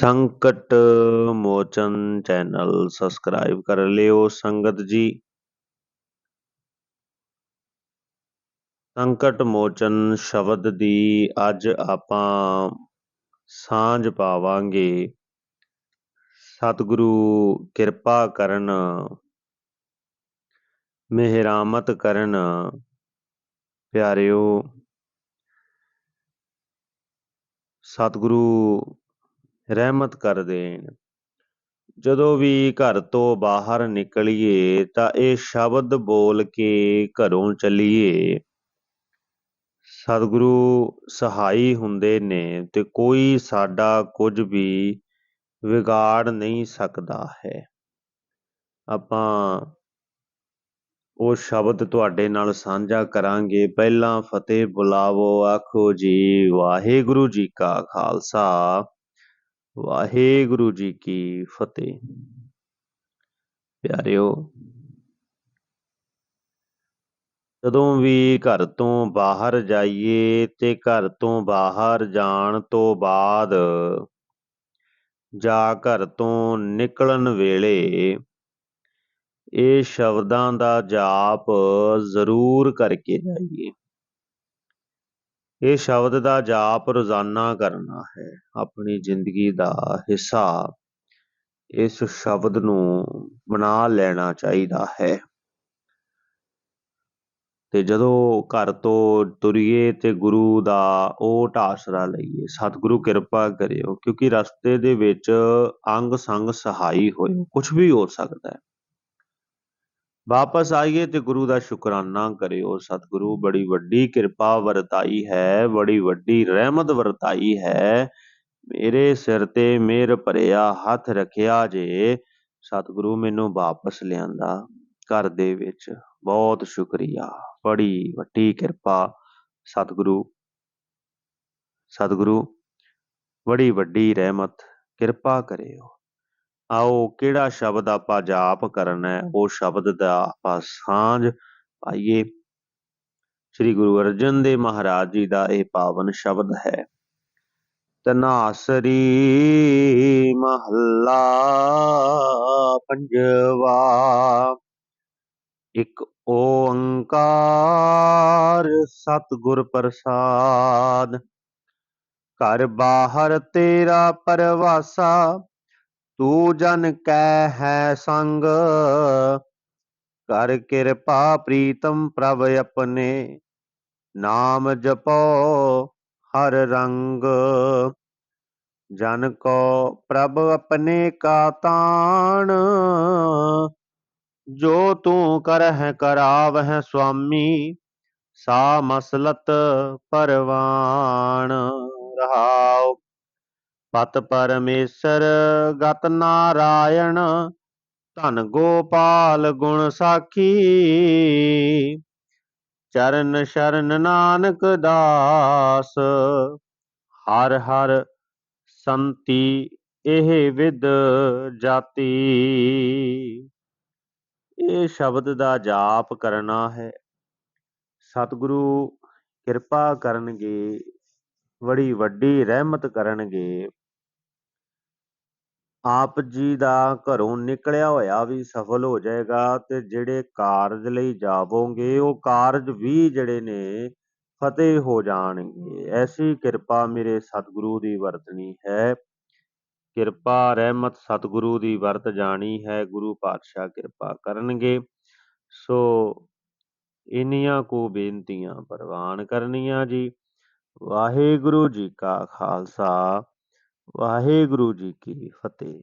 ਸੰਕਟ ਮੋਚਨ channel subscribe ਕਰ ਲਿਓ ਸੰਗਤ ਜੀ। ਸੰਕਟ ਮੋਚਨ ਸ਼ਬਦ ਦੀ ਅੱਜ ਆਪਾਂ ਸਾਂਝ ਪਾਵਾਂਗੇ। ਸਤਿਗੁਰੂ ਕਿਰਪਾ ਕਰਨ, ਮਿਹਰਾਮਤ ਕਰਨ, ਪਿਆਰਿਓ। ਸਤਿਗੁਰੂ ਰਹਿਮਤ ਕਰ ਦੇਣ। ਜਦੋਂ ਵੀ ਘਰ ਤੋਂ ਬਾਹਰ ਨਿਕਲੀਏ ਤਾਂ ਇਹ ਸ਼ਬਦ ਬੋਲ ਕੇ ਘਰੋਂ ਚੱਲੀਏ। ਸਤਿਗੁਰੂ ਸਹਾਈ ਹੁੰਦੇ ਨੇ ਤੇ ਕੋਈ ਸਾਡਾ ਕੁਝ ਵੀ ਵਿਗਾੜ ਨਹੀਂ ਸਕਦਾ ਹੈ। ਆਪਾਂ ਉਹ ਸ਼ਬਦ ਤੁਹਾਡੇ ਨਾਲ ਸਾਂਝਾ ਕਰਾਂਗੇ। ਪਹਿਲਾਂ ਫਤਿਹ ਬੁਲਾਵੋ, ਆਖੋ ਜੀ, ਵਾਹਿਗੁਰੂ ਜੀ ਕਾ ਖਾਲਸਾ। ਵਾਹਿਗੁਰੂ ਜੀ ਕੀ ਫਤਿਹ। ਪਿਆਰਿਓ, ਜਦੋਂ ਵੀ ਘਰ ਤੋਂ ਬਾਹਰ ਜਾਈਏ ਤੇ ਘਰ ਤੋਂ ਬਾਹਰ ਜਾਣ ਤੋਂ ਬਾਅਦ ਜਾਂ ਘਰ ਤੋਂ ਨਿਕਲਣ ਵੇਲੇ ਇਹ ਸ਼ਬਦਾਂ ਦਾ ਜਾਪ ਜ਼ਰੂਰ ਕਰਕੇ ਜਾਈਏ। ਇਹ ਸ਼ਬਦ ਦਾ ਜਾਪ ਰੋਜ਼ਾਨਾ ਕਰਨਾ ਹੈ, ਆਪਣੀ ਜ਼ਿੰਦਗੀ ਦਾ ਹਿੱਸਾ। ਇਸ ਸ਼ਬਦ ਨੂੰ ਬਣਾ ਲੈਣਾ ਚਾਹੀਦਾ ਹੈ। ਤੇ ਜਦੋਂ ਘਰ ਤੋਂ ਤੁਰੀਏ ਤੇ ਗੁਰੂ ਦਾ ਓਟ ਆਸਰਾ ਲਈਏ, ਸਤਿਗੁਰੂ ਕਿਰਪਾ ਕਰਿਓ, ਕਿਉਂਕਿ ਰਸਤੇ ਦੇ ਵਿੱਚ ਅੰਗ ਸੰਗ ਸਹਾਈ ਹੋਇਓ ਕੁਝ ਵੀ ਹੋ ਸਕਦਾ ਹੈ। ਵਾਪਸ ਆਈਏ ਤੇ ਗੁਰੂ ਦਾ ਸ਼ੁਕਰਾਨਾ ਕਰਿਓ। ਸਤਿਗੁਰੂ, ਬੜੀ ਵੱਡੀ ਕਿਰਪਾ ਵਰਤਾਈ ਹੈ, ਬੜੀ ਵੱਡੀ ਰਹਿਮਤ ਵਰਤਾਈ ਹੈ। ਮੇਰੇ ਸਿਰ ਤੇ ਮਿਹਰ ਭਰਿਆ, ਹੱਥ ਰੱਖਿਆ ਜੇ, ਸਤਿਗੁਰੂ ਮੈਨੂੰ ਵਾਪਸ ਲਿਆਂਦਾ ਘਰ ਦੇ ਵਿੱਚ। ਬਹੁਤ ਸ਼ੁਕਰੀਆ, ਬੜੀ ਵੱਡੀ ਕਿਰਪਾ। ਸਤਿਗੁਰੂ ਸਤਿਗੁਰੂ, ਬੜੀ ਵੱਡੀ ਰਹਿਮਤ, ਕਿਰਪਾ ਕਰਿਓ। ਆਓ ਕਿਹੜਾ ਸ਼ਬਦ ਆਪਾਂ ਜਾਪ ਕਰਨਾ ਹੈ। ਉਹ ਸ਼ਬਦ ਦਾ ਆਪਾਂ ਸਾਂਝ ਪਾਈਏ। ਸ੍ਰੀ ਗੁਰੂ ਅਰਜਨ ਦੇਵ ਮਹਾਰਾਜ ਜੀ ਦਾ ਇਹ ਪਾਵਨ ਸ਼ਬਦ ਹੈ। ਤਨਾਸਰੀ ਮਹੱਲਾ ਪੰਜਵਾ ਇੱਕ ਓੰਕਾਰ ਸਤਿਗੁਰ ਪ੍ਰਸਾਦ। ਘਰ ਬਾਹਰ ਤੇਰਾ ਪਰਵਾਸਾ ਤੂੰ ਜਨ ਕੈ ਹੈ ਸੰਗ। ਕਰ ਕਿਰਪਾ ਪ੍ਰੀਤਮ ਪ੍ਰਭ ਆਪਣੇ। ਨਾਮ ਜਪੋ ਹਰ ਰੰਗ। ਜਨ ਕੋ ਪ੍ਰਭ ਆਪਣੇ ਕਾ ਤਾਣ। ਜੋ ਤੂੰ ਕਰਹਿ ਕਰਾਵਹਿ ਸੁਆਮੀ, ਸਾ ਮਸਲਤ ਪਰਵਾਣ। ਰਹਾਉ ਪਤ ਪਰਮੇਸ਼ਰ ਗਤ ਨਾਰਾਇਣ, ਧਨ ਗੋਪਾਲ ਗੁਣ ਸਾਖੀ। ਚਰਨ ਸ਼ਰਨ ਨਾਨਕ ਦਾਸ, ਹਰ ਹਰ ਸੰਤੀ ਇਹ ਵਿਦ ਜਾਤੀ। ਇਹ ਸ਼ਬਦ ਦਾ ਜਾਪ ਕਰਨਾ ਹੈ। ਸਤਿਗੁਰੂ ਕਿਰਪਾ ਕਰਨਗੇ, ਬੜੀ ਵੱਡੀ ਰਹਿਮਤ ਕਰਨਗੇ। ਆਪ ਜੀ ਦਾ ਘਰੋਂ ਨਿਕਲਿਆ ਹੋਇਆ ਵੀ ਸਫਲ ਹੋ ਜਾਏਗਾ ਤੇ ਜਿਹੜੇ ਕਾਰਜ ਲਈ ਜਾਵੋਗੇ, ਉਹ ਕਾਰਜ ਵੀ ਜਿਹੜੇ ਨੇ ਫਤਿਹ ਹੋ ਜਾਣਗੇ। ਐਸੀ ਕਿਰਪਾ ਮੇਰੇ ਸਤਿਗੁਰੂ ਦੀ ਵਰਤਣੀ ਹੈ। ਕਿਰਪਾ, ਰਹਿਮਤ ਸਤਿਗੁਰੂ ਦੀ ਵਰਤ ਜਾਣੀ ਹੈ। ਗੁਰੂ ਪਾਤਸ਼ਾਹ ਕਿਰਪਾ ਕਰਨਗੇ। ਸੋ ਇਨੀਆਂ ਕੋ ਬੇਨਤੀਆਂ ਪ੍ਰਵਾਨ ਕਰਨੀਆਂ ਜੀ। ਵਾਹਿਗੁਰੂ ਜੀ ਕਾ ਖਾਲਸਾ। ਵਾਹਿਗੁਰੂ ਜੀ ਕੀ ਫਤਿਹ।